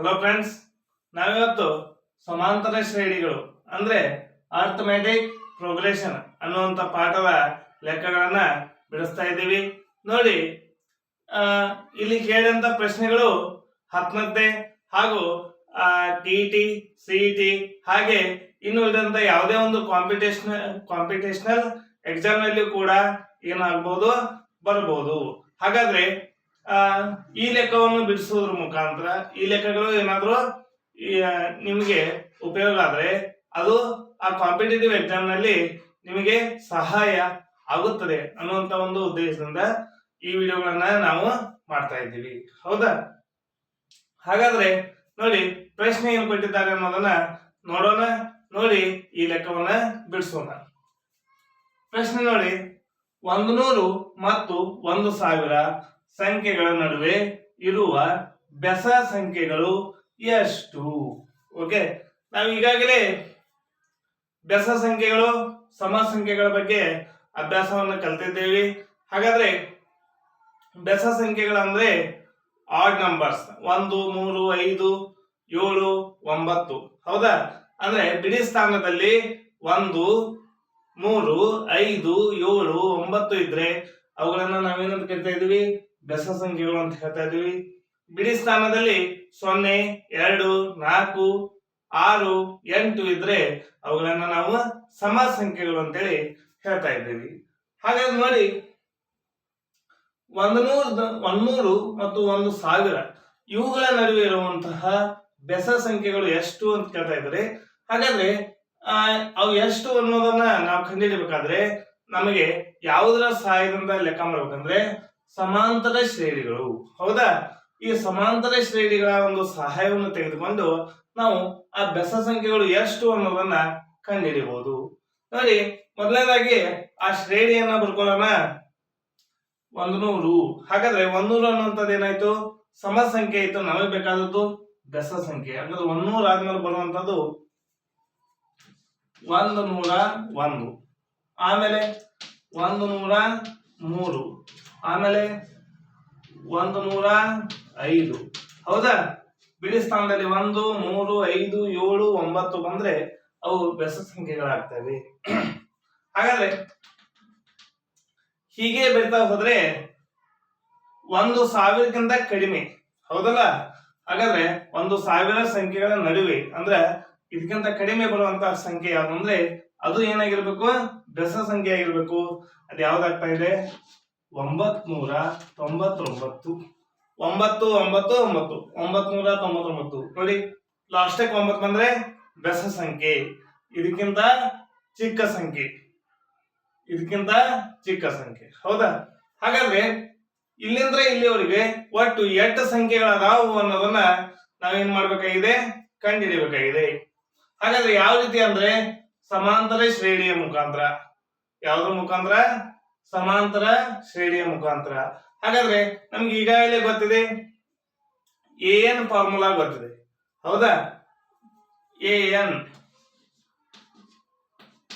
Hello friends ನಾವಿವತ್ತು ಸಮಾಂತರ ಶ್ರೇಣಿಗಳು, ಅಂದ್ರೆ ಆರ್ಥಮೆಟಿಕ್ ಪ್ರೋಗ್ರೆಷನ್ ಅನ್ನುವಂಥ ಪಾಠದ ಲೆಕ್ಕಗಳನ್ನ ಬಿಡಿಸ್ತಾ ಇದ್ದೀವಿ. ನೋಡಿ ಇಲ್ಲಿ ಕೇಳಿದಂತ ಪ್ರಶ್ನೆಗಳು ಹತ್ತನದ್ದೇ ಹಾಗೂ ಟಿ ಟಿ ಸಿ ಟಿ ಹಾಗೆ ಇನ್ನು ಇದಂತ ಯಾವುದೇ ಒಂದು ಕಾಂಪಿಟೇಷನ್ ಕಾಂಪಿಟೇಷನಲ್ ಎಕ್ಸಾಮ್ ಅಲ್ಲಿ ಕೂಡ ಏನಾಗಬಹುದು ಬರಬಹುದು ಹಾಗಾದ್ರೆ ಈ ಲೆಕ್ಕವನ್ನು ಬಿಡಿಸೋದ್ರ ಮುಖಾಂತರ ಈ ಲೆಕ್ಕಗಳು ಏನಾದರೂ ನಿಮಗೆ ಉಪಯೋಗ ಆದರೆ ಅದು ಆ ಕಾಂಪಿಟೇಟಿವ್ ಎಕ್ಸಾಮ್ನಲ್ಲಿ ನಿಮಗೆ ಸಹಾಯ ಆಗುತ್ತದೆ ಅನ್ನುವಂತ ಒಂದು ಉದ್ದೇಶದಿಂದ ಈ ವಿಡಿಯೋಗಳನ್ನ ನಾವು ಮಾಡ್ತಾ ಇದ್ದೀವಿ. ಹೌದಾ? ಹಾಗಾದ್ರೆ ನೋಡಿ, ಪ್ರಶ್ನೆ ಏನು ಕೊಟ್ಟಿದ್ದಾರೆ ಅನ್ನೋದನ್ನ ನೋಡೋಣ, ನೋಡಿ ಈ ಲೆಕ್ಕವನ್ನ ಬಿಡಿಸೋಣ. ಪ್ರಶ್ನೆ ನೋಡಿ, ಒಂದು ನೂರು ಮತ್ತು ಒಂದು ಸಾವಿರ ಸಂಖ್ಯೆಗಳ ನಡುವೆ ಇರುವ ಬೆಸ ಸಂಖ್ಯೆಗಳು ಎಷ್ಟು? ಓಕೆ ನಾವು ಈಗಾಗಲೇ ಬೆಸ ಸಂಖ್ಯೆಗಳು, ಸಮ ಸಂಖ್ಯೆಗಳ ಬಗ್ಗೆ ಅಭ್ಯಾಸವನ್ನು ಕಲ್ತಿದ್ದೇವೆ. ಹಾಗಾದ್ರೆ ಬೆಸ ಸಂಖ್ಯೆಗಳಂದ್ರೆ ಆಡ್ ನಂಬರ್ಸ್ ಒಂದು, ಮೂರು, ಐದು, ಏಳು, ಒಂಬತ್ತು. ಹೌದಾ? ಅಂದ್ರೆ ಬಿಡಿ ಸ್ಥಾನದಲ್ಲಿ ಒಂದು, ಮೂರು, ಐದು, ಏಳು, ಒಂಬತ್ತು ಇದ್ರೆ ಅವುಗಳನ್ನ ನಾವೇನಂತ ಕರಿತಾ ಇದೀವಿ ಬೆಸ ಸಂಖ್ಯೆಗಳು ಅಂತ ಹೇಳ್ತಾ ಇದೀವಿ ಬಿಡಿ ಸ್ಥಾನದಲ್ಲಿ ಸೊನ್ನೆ, ಎರಡು, ನಾಲ್ಕು, ಆರು, ಎಂಟು ಇದ್ರೆ ಅವುಗಳನ್ನ ನಾವು ಸಮ ಸಂಖ್ಯೆಗಳು ಅಂತೇಳಿ ಹೇಳ್ತಾ ಇದ್ದೀವಿ. ಹಾಗಾಗಿ ನೋಡಿ, ಒಂದು ನೂರು ಒಂದೂರು ಮತ್ತು ಒಂದು ಸಾವಿರ ಇವುಗಳ ನಡುವೆ ಇರುವಂತಹ ಬೆಸ ಸಂಖ್ಯೆಗಳು ಎಷ್ಟು ಅಂತ ಕೇಳ್ತಾ ಇದ್ದಾರೆ. ಹಾಗಾದ್ರೆ ಅವು ಎಷ್ಟು ಅನ್ನೋದನ್ನ ನಾವು ಕಂಡುಹಿಡಿಬೇಕಾದ್ರೆ, ನಮಗೆ ಯಾವುದರ ಸಹಾಯದಿಂದ ಲೆಕ್ಕ ಮಾಡ್ಬೇಕಂದ್ರೆ ಸಮಾಂತರ ಶ್ರೇಣಿಗಳು. ಹೌದಾ? ಈ ಸಮಾಂತರ ಶ್ರೇಣಿಗಳ ಒಂದು ಸಹಾಯವನ್ನು ತೆಗೆದುಕೊಂಡು ನಾವು ಆ ಬೆಸ ಸಂಖ್ಯೆಗಳು ಎಷ್ಟು ಅನ್ನೋದನ್ನ ಕಂಡುಹಿಡಿಯಬಹುದು. ನೋಡಿ, ಮೊದಲನೇದಾಗಿ ಆ ಶ್ರೇಣಿಯನ್ನ ಬರ್ಕೊಳ್ಳೋಣ. ಒಂದು ನೂರು ಹಾಗಾದ್ರೆ ಒಂದೂರು ಅನ್ನುವಂಥದ್ದು ಏನಾಯ್ತು? ಸಮ ಸಂಖ್ಯೆ ಇತ್ತು. ನಮಗೆ ಬೇಕಾದದ್ದು ಬೆಸ ಸಂಖ್ಯೆ. ಅಂದ್ರೆ ಒಂದೂರು ಆದ್ಮೇಲೆ ಬರುವಂತದ್ದು ಒಂದು ನೂರ ಒಂದು. ಆಮೇಲೆ ಒಂದು ನೂರ ಮೂರು. ಆಮೇಲೆ ಒಂದು ನೂರ ಐದು. ಹೌದಾ? ಬಿಡಿ ಸ್ಥಾನದಲ್ಲಿ ಒಂದು, ಮೂರು, ಐದು, ಏಳು, ಒಂಬತ್ತು ಬಂದ್ರೆ ಅವು ಬೆಸ ಸಂಖ್ಯೆಗಳಾಗ್ತವೆ. ಹಾಗಾದ್ರೆ ಹೀಗೆ ಬೆಳಿತಾ ಹೋದ್ರೆ ಒಂದು ಸಾವಿರಕ್ಕಿಂತ ಕಡಿಮೆ. ಹೌದಲ್ಲ? ಹಾಗಾದ್ರೆ ಒಂದು ಸಾವಿರ ಸಂಖ್ಯೆಗಳ ನಡುವೆ, ಅಂದ್ರೆ ಇದಕ್ಕಿಂತ ಕಡಿಮೆ ಬರುವಂತಹ ಸಂಖ್ಯೆ ಯಾವ್ದು ಅಂದ್ರೆ ಅದು ಏನಾಗಿರ್ಬೇಕು? ಬೆಸ ಸಂಖ್ಯೆ ಆಗಿರ್ಬೇಕು. ಅದು ಯಾವ್ದಾಗ್ತಾ ಇದೆ? ಒಂಬತ್ ನೂರ ತೊಂಬತ್ತೊಂಬತ್ತು. ಒಂಬತ್ತು ಒಂಬತ್ತು ಒಂಬತ್ತು. ಒಂಬತ್ನೂರ ತೊಂಬತ್ತೊಂಬತ್ತು. ನೋಡಿ ಲಾಸ್ಟಕ್ಕೆ ಒಂಬತ್ತು ಬಂದ್ರೆ ಬೆಸ ಸಂಖ್ಯೆ. ಇದಕ್ಕಿಂತ ಚಿಕ್ಕ ಸಂಖ್ಯೆ. ಇದಕ್ಕಿಂತ ಚಿಕ್ಕ ಸಂಖ್ಯೆ. ಹೌದಾ? ಹಾಗಾದ್ರೆ ಇಲ್ಲಿಂದ ಇಲ್ಲಿವರೆಗೆ ಒಟ್ಟು ಎಷ್ಟು ಸಂಖ್ಯೆಗಳದಾವು ಅನ್ನೋದನ್ನ ನಾವೇನ್ ಮಾಡ್ಬೇಕಾಗಿದೆ? ಕಂಡುಹಿಡಿಬೇಕಾಗಿದೆ ಹಾಗಾದ್ರೆ ಯಾವ ರೀತಿ ಅಂದ್ರೆ ಸಮಾಂತರ ಶ್ರೇಣಿಯ ಮುಖಾಂತರ. ಯಾವ್ದ್ರ ಮುಖಾಂತರ? ಸಮಾಂತರ ಶ್ರೇಣಿಯ ಮುಖಾಂತರ. ಹಾಗಾದ್ರೆ ನಮ್ಗೆ ಈಗಾಗಲೇ ಗೊತ್ತಿದೆ ಎ ಎನ್ ಫಾರ್ಮುಲಾ ಗೊತ್ತಿದೆ. ಹೌದಾ? A N.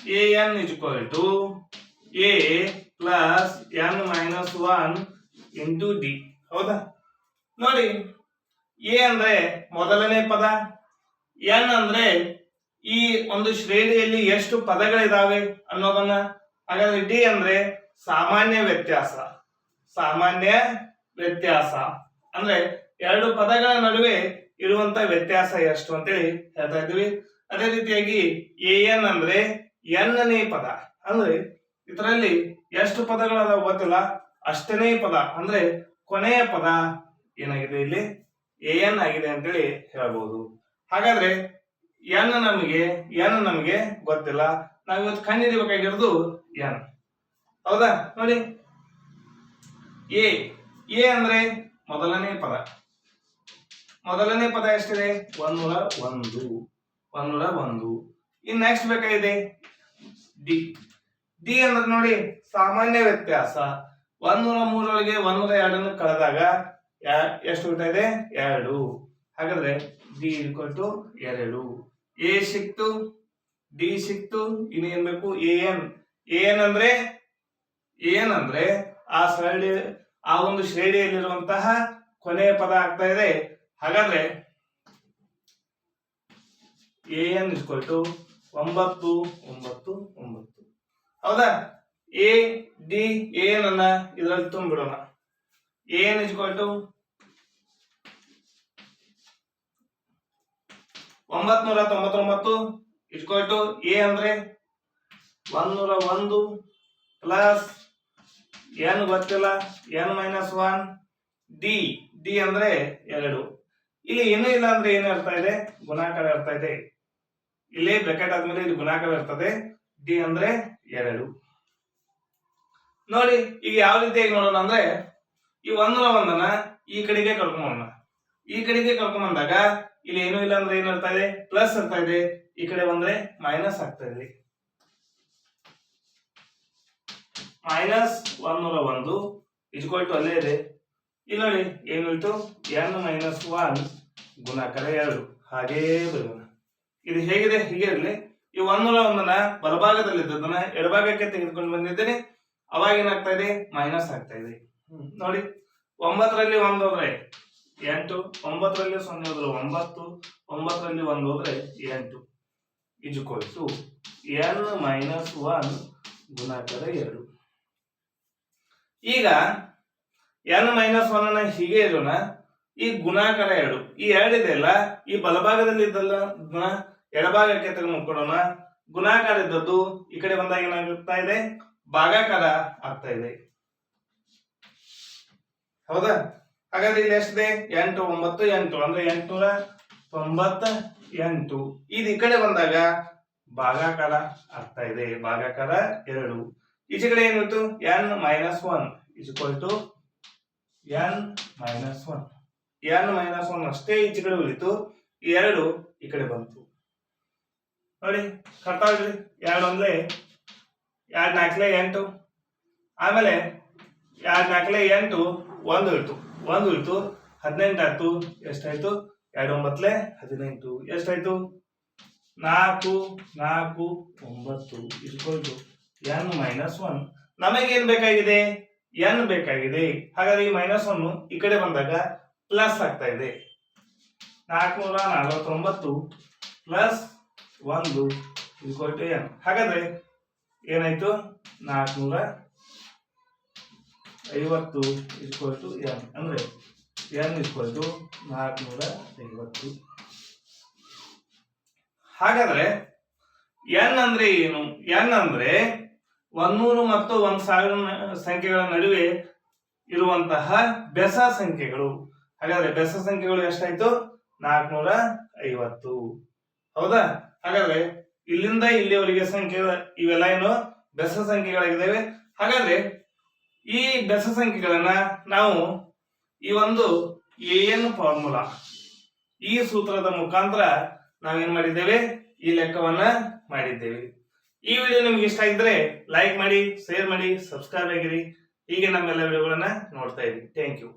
A N is equal to A plus N minus one into D ಹೌದಾ? ನೋಡಿ, ಎ ಅಂದ್ರೆ ಮೊದಲನೇ ಪದ, ಎನ್ ಅಂದ್ರೆ ಈ ಒಂದು ಶ್ರೇಣಿಯಲ್ಲಿ ಎಷ್ಟು ಪದಗಳಿದಾವೆ ಅನ್ನೋದನ್ನ. ಹಾಗಾದ್ರೆ ಡಿ ಅಂದ್ರೆ ಸಾಮಾನ್ಯ ವ್ಯತ್ಯಾಸ. ಸಾಮಾನ್ಯ ವ್ಯತ್ಯಾಸ. ಅಂದ್ರೆ ಎರಡು ಪದಗಳ ನಡುವೆ ಇರುವಂತ ವ್ಯತ್ಯಾಸ ಎಷ್ಟು ಅಂತೇಳಿ ಹೇಳ್ತಾ ಇದ್ವಿ ಅದೇ ರೀತಿಯಾಗಿ ಎ ಎನ್ ಅಂದ್ರೆ ಎನ್ನೇ ಪದ. ಅಂದ್ರೆ ಇದರಲ್ಲಿ ಎಷ್ಟು ಪದಗಳದಾವ ಗೊತ್ತಿಲ್ಲ. ಅಷ್ಟನೇ ಪದ. ಅಂದ್ರೆ ಕೊನೆಯ ಪದ ಏನಾಗಿದೆ ಇಲ್ಲಿ? ಎ ಎನ್ ಆಗಿದೆ ಅಂತೇಳಿ ಹೇಳ್ಬೋದು. ಹಾಗಾದ್ರೆ ಎನ್ ನಮಗೆ ಎನ್ ನಮಗೆ ಗೊತ್ತಿಲ್ಲ. ನಾವು ಇವತ್ತು ಎನ್. ಹೌದಾ? ನೋಡಿ. ಎ ಎ ಅಂದ್ರೆ ಮೊದಲನೇ ಪದ. ಮೊದಲನೇ ಪದ ಎಷ್ಟಿದೆ? ಒಂದೂರ ಒಂದು. ಒಂದೂರ ಒಂದು. ಇನ್ ನೆಕ್ಸ್ಟ್ ಬೇಕಾಗಿದೆ? ಡಿ. ಡಿ ಅಂದ್ರೆ ನೋಡಿ ಸಾಮಾನ್ಯ ವ್ಯತ್ಯಾಸ. ಒಂದೂರ ಮೂರೊಳಗೆ ಒಂದೂರ ಎರಡನ್ನು ಕಳೆದಾಗ ಯಾ- ಎಷ್ಟು ಬಿಟ್ಟ ಇದೆ? ಎರಡು. ಹಾಗಾದ್ರೆ ಡಿ ಕೊಟ್ಟು ಟು ಎರಡು. ಎ ಸಿಕ್ತು? ಡಿ ಸಿಕ್ತು? ಇನ್ನು ಏನ್ ಬೇಕು? A N. ಎ ಎನ್ ಅಂದ್ರೆ ಏನ್ ಅಂದ್ರೆ ಆ ಸರಳಿ, ಆ ಒಂದು ಶ್ರೇಣಿಯಲ್ಲಿರುವಂತಹ ಕೊನೆಯ ಪದ ಆಗ್ತಾ ಇದೆ. ಹಾಗಾದ್ರೆ ಎ ಎನ್ ಇಸ್ಕೊಟ್ಟು ಒಂಬತ್ತು ಒಂಬತ್ತು ಒಂಬತ್ತು. ಹೌದಾ? ಎ ಡಿ ಎನ್ ಅನ್ನ ಇದರಲ್ಲಿ ತುಂಬಿಡೋಣ. ಎನ್ ಟು ಒಂಬತ್ನೂರ ತೊಂಬತ್ತೊಂಬತ್ತು ಇಸ್ಕೊಟ್ಟು ಎ ಅಂದ್ರೆ ನೂರ ಒಂದು ಪ್ಲಸ್ ಎನ್ ಗೊತ್ತಿಲ್ಲ N minus one D D ಅಂದ್ರೆ ಎರಡು. ಇಲ್ಲಿ ಏನೂ ಇಲ್ಲ ಅಂದ್ರೆ ಏನು ಇರ್ತಾ ಇದೆ? ಗುಣಾಕಾರ ಇರ್ತಾ ಇದೆ. ಇಲ್ಲಿ ಬ್ರಾಕೆಟ್ ಆದ್ಮೇಲೆ ಇದು ಗುಣಾಕಾರ ಇರ್ತದೆ ಡಿ ಅಂದ್ರೆ ಎರಡು. ನೋಡಿ, ಈಗ ಯಾವ ರೀತಿಯಾಗಿ ನೋಡೋಣ ಅಂದ್ರೆ, ಈ ಒಂದರ ಒಂದನ್ನ ಈ ಕಡೆಗೆ ಕರ್ಕೊಂಬೋಣ ಈ ಕಡೆಗೆ ಕರ್ಕೊಂಡ್ ಬಂದಾಗ ಇಲ್ಲಿ ಏನೂ ಇಲ್ಲ ಅಂದ್ರೆ ಏನ್ ಇರ್ತಾ ಇದೆ? ಪ್ಲಸ್ ಇರ್ತಾ ಇದೆ. ಈ ಕಡೆ ಬಂದ್ರೆ ಮೈನಸ್ ಆಗ್ತಾ ಇದೆ. ಮೈನಸ್ ಒಂದೂರ ಒಂದು ಇಜ್ಕೊಲ್ ಟು ಅಲ್ಲೇ ಇದೆ. ಇಲ್ಲಿ ನೋಡಿ ಏನು ಉಳಿತು ಎನ್ ಮೈನಸ್ ಒನ್ ಗುಣಾಕಾರ ಎರಡು. ಹಾಗೇ ಬರೋಣ. ಇದು ಹೇಗಿದೆ? ಹೀಗೆ ಇರಲಿ. ಈ ಒಂದೂರ ಒಂದನ್ನ ಬಲಭಾಗದಲ್ಲಿ ಇದ್ದದನ್ನ ಎಡಭಾಗಕ್ಕೆ ತೆಗೆದುಕೊಂಡು ಬಂದಿದ್ದೇನೆ. ಅವಾಗ ಏನಾಗ್ತಾ ಇದೆ? ಮೈನಸ್ ಆಗ್ತಾ ಇದೆ. ನೋಡಿ, ಒಂಬತ್ತರಲ್ಲಿ ಒಂದು ಹೋದ್ರೆ ಎಂಟು, ಒಂಬತ್ತರಲ್ಲಿ ಸೊನ್ನೆ ಹೋದ್ರೆ ಒಂಬತ್ತು, ಒಂಬತ್ತರಲ್ಲಿ ಒಂದು ಹೋದ್ರೆ ಎಂಟು. ಇಜ್ಕೊಳ್ತು ಎನ್ ಮೈನಸ್ ಒನ್ ಗುಣಾಕಾರ ಎರಡು. ಈಗ ಎನ್ ಮೈನಸ್ ಒನ್ ಅನ್ನ ಹೀಗೆ ಇರೋಣ ಈ ಗುಣಾಕಾರ ಎರಡು. ಈ ಎರಡು ಇದೆಯಲ್ಲ ಈ ಬಲಭಾಗದಲ್ಲಿ ಇದ್ದಲ್ಲ ಇದನ್ನ ಎಡಭಾಗಕ್ಕೆ ತೆಗೆದುಕೊಳ್ಳೋಣ ಗುಣಾಕಾರ ಇದ್ದದ್ದು ಈ ಕಡೆ ಬಂದಾಗ ಏನಾಗ್ತಾ ಇದೆ? ಭಾಗಾಕಾರ ಆಗ್ತಾ ಇದೆ. ಹೌದಾ? ಹಾಗಾದ್ರೆ ಇಲ್ಲಿ ಎಷ್ಟಿದೆ? ಎಂಟು, ಒಂಬತ್ತು, ಎಂಟು. ಅಂದ್ರೆ ಎಂಟುನೂರ ತೊಂಬತ್ತ ಎಂಟು. ಇದು ಈ ಕಡೆ ಬಂದಾಗ ಭಾಗಾಕಾರ ಆಗ್ತಾ ಇದೆ. ಭಾಗಾಕಾರ ಎರಡು. ಈಚೆ ಕಡೆ ಏನಿತ್ತು n minus one is equal to n minus one n minus one ಅಷ್ಟೇ ಈಚೆ ಕಡೆ ಉಳಿತು. ಎರಡು ಈ ಕಡೆ ಬಂತು. ನೋಡಿ ಕರ್ತಾವ್ರಿ ಎರಡು ಅಂದ್ರೆ ಎರಡು ನಾಲ್ಕಲೆ ಎಂಟು. ಆಮೇಲೆ ಎರಡು ನಾಲ್ಕಲೆ ಎಂಟು ಒಂದು ಉಳಿತು. ಒಂದು ಉಳಿತು, ಹದಿನೆಂಟು ಆಯ್ತು, ಎಷ್ಟಾಯ್ತು? ಎರಡು ಒಂಬತ್ತಲೆ ಹದಿನೆಂಟು. ಎಷ್ಟಾಯ್ತು? ನಾಲ್ಕು ನಾಲ್ಕು, ಒಂಬತ್ತು. ಇಸ್ಕೊಳ್ತು ಎನ್ ಮೈನಸ್ ಒನ್ ನಮಗೇನ್ ಬೇಕಾಗಿದೆ? ಎನ್ ಬೇಕಾಗಿದೆ. ಹಾಗಾದ್ರೆ ಈ ಮೈನಸ್ ಒನ್ ಈ ಕಡೆ ಬಂದಾಗ ಪ್ಲಸ್ ಆಗ್ತಾ ಇದೆ. ನಾಲ್ಕುನೂರ ನಲವತ್ತೊಂಬತ್ತು ಪ್ಲಸ್ ಒಂದು ಇಸ್ಕೊಲ್ ಟು ಎನ್ ಹಾಗಾದ್ರೆ ಏನಾಯ್ತು? ನಾಲ್ಕುನೂರ ಐವತ್ತು ಇಸ್ಕೊಟ್ಟು ಎನ್ ಅಂದ್ರೆ ಎನ್ ಇಸ್ಕೊಲ್ ಟು ನಾಲ್ಕುನೂರ ಐವತ್ತು. ಹಾಗಾದ್ರೆ ಎನ್ ಅಂದ್ರೆ ಏನು? ಎನ್ ಅಂದ್ರೆ ಒಂದೂರು ಮತ್ತು ಒಂದ್ ಸಾವಿರ ಸಂಖ್ಯೆಗಳ ನಡುವೆ ಇರುವಂತಹ ಬೆಸ ಸಂಖ್ಯೆಗಳು. ಹಾಗಾದ್ರೆ ಬೆಸ ಸಂಖ್ಯೆಗಳು ಎಷ್ಟಾಯ್ತು? ನಾಲ್ಕುನೂರ ಐವತ್ತು. ಹೌದಾ? ಹಾಗಾದ್ರೆ ಇಲ್ಲಿಂದ ಇಲ್ಲಿಯವರೆಗೆ ಸಂಖ್ಯೆ ಇವೆಲ್ಲ ಏನು? ಬೆಸ ಸಂಖ್ಯೆಗಳಾಗಿದ್ದಾವೆ. ಹಾಗಾದ್ರೆ ಈ ಬೆಸ ಸಂಖ್ಯೆಗಳನ್ನ ನಾವು ಈ ಒಂದು ಎನ್ ಫಾರ್ಮುಲಾ, ಈ ಸೂತ್ರದ ಮುಖಾಂತರ ನಾವೇನ್ ಮಾಡಿದ್ದೇವೆ? ಈ ಲೆಕ್ಕವನ್ನ ಮಾಡಿದ್ದೇವೆ. ಈ ವಿಡಿಯೋ ನಿಮ್ಗೆ ಇಷ್ಟ ಆಗಿದ್ರೆ ಲೈಕ್ ಮಾಡಿ ಶೇರ್ ಮಾಡಿ ಸಬ್ಸ್ಕ್ರೈಬ್ ಆಗಿರಿ. ಹೀಗೆ ನಮ್ಮೆಲ್ಲ ವಿಡಿಯೋಗಳನ್ನ ನೋಡ್ತಾ ಇರಿ. Thank you